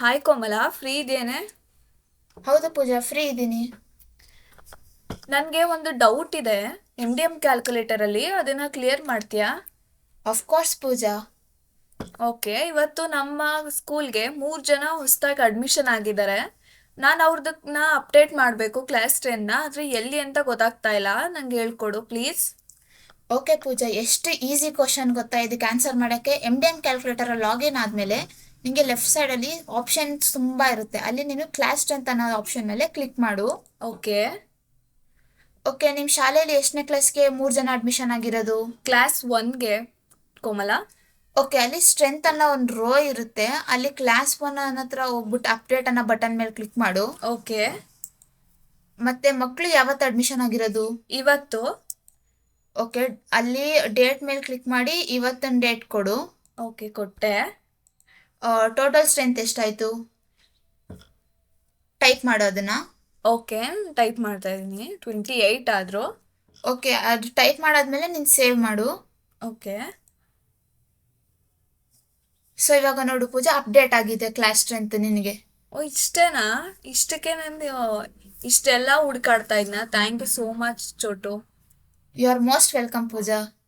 Hi ಕೋಮಲ free ಇದೇನೆ? ಹೌದು ಪೂಜಾ free ಇದ್ದೀನಿ. ನನಗೆ ಒಂದು ಡೌಟ್ ಇದೆ. ಎಂ ಡಿ ಎಂ ಕ್ಯಾಲ್ಕುಲೇಟರಲ್ಲಿ ಅದನ್ನು ಕ್ಲಿಯರ್ ಮಾಡ್ತೀಯಾ? ಕೋರ್ಸ್ ಪೂಜಾ. ಓಕೆ ಇವತ್ತು ನಮ್ಮ ಸ್ಕೂಲ್ಗೆ ಮೂರು ಜನ ಹೊಸದಾಗಿ ಅಡ್ಮಿಷನ್ ಆಗಿದ್ದಾರೆ. ನಾನು ಅವ್ರದನ್ನ ಅಪ್ಡೇಟ್ ಮಾಡಬೇಕು ಕ್ಲಾಸ್ ಟೆನ್ನ ಆದರೆ ಎಲ್ಲಿ ಅಂತ ಗೊತ್ತಾಗ್ತಾ ಇಲ್ಲ. ನಂಗೆ ಹೇಳ್ಕೊಡು ಪ್ಲೀಸ್ ಓಕೆ ಪೂಜಾ ಎಷ್ಟು ಈಸಿ ಕ್ವಶನ್ ಗೊತ್ತಾ? ಇದಕ್ಕೆ ಆನ್ಸರ್ ಮಾಡೋಕ್ಕೆ M D M calculator login ಆದಮೇಲೆ ನಿಮಗೆ ಲೆಫ್ಟ್ ಸೈಡಲ್ಲಿ ಆಪ್ಷನ್ಸ್ ತುಂಬ ಇರುತ್ತೆ. ಅಲ್ಲಿ ನೀನು ಕ್ಲಾಸ್ ಟೆಂತ್ ಅನ್ನೋ ಆಪ್ಷನ್ ಮೇಲೆ ಕ್ಲಿಕ್ ಮಾಡು. ಓಕೆ. ಓಕೆ ನಿಮ್ಮ ಶಾಲೆಯಲ್ಲಿ ಎಷ್ಟನೇ ಕ್ಲಾಸ್ಗೆ ಮೂರು ಜನ ಅಡ್ಮಿಷನ್ ಆಗಿರೋದು? ಕ್ಲಾಸ್ ಒನ್ಗೆ ಕೋಮಲ. ಓಕೆ ಅಲ್ಲಿ ಸ್ಟ್ರೆಂತ್ ಅನ್ನೋ ಒಂದು ರೋ ಇರುತ್ತೆ. ಅಲ್ಲಿ ಕ್ಲಾಸ್ ಒನ್ ಅನ್ನತ್ರ ಹತ್ರ ಹೋಗ್ಬಿಟ್ಟು ಅಪ್ಡೇಟ್ ಅನ್ನೋ ಬಟನ್ ಮೇಲೆ ಕ್ಲಿಕ್ ಮಾಡು. ಓಕೆ. ಮತ್ತೆ ಮಕ್ಕಳು ಯಾವತ್ತು ಅಡ್ಮಿಷನ್ ಆಗಿರೋದು? ಇವತ್ತು. ಓಕೆ ಅಲ್ಲಿ ಡೇಟ್ ಮೇಲೆ ಕ್ಲಿಕ್ ಮಾಡಿ ಇವತ್ತಿನ ಡೇಟ್ ಕೊಡು. ಓಕೆ ಕೊಟ್ಟೆ. ಟೋಟಲ್ ಸ್ಟ್ರೆಂತ್ ಎಷ್ಟಾಯಿತು? ಟೈಪ್ ಮಾಡೋದನ್ನ ಓಕೆ ಟೈಪ್ ಮಾಡ್ತಾ ಇದ್ದೀನಿ ಟ್ವೆಂಟಿ ಏಯ್ಟ್ ಆದರೂ. ಓಕೆ ಅದು ಟೈಪ್ ಮಾಡಾದ್ಮೇಲೆ ನೀನು ಸೇವ್ ಮಾಡು. ಓಕೆ ಸೊ ಇವಾಗ ನೋಡು ಪೂಜಾ ಅಪ್ಡೇಟ್ ಆಗಿದೆ ಕ್ಲಾಸ್ ಸ್ಟ್ರೆಂತ್ ನಿನಗೆ. ಓ ಇಷ್ಟೇನಾ? ಇಷ್ಟಕ್ಕೆ ನಂದು ಇಷ್ಟೆಲ್ಲ ಹುಡ್ಕಾಡ್ತಾ ಇದ್ನ? Thank you so much Chotu. You are most welcome Pooja.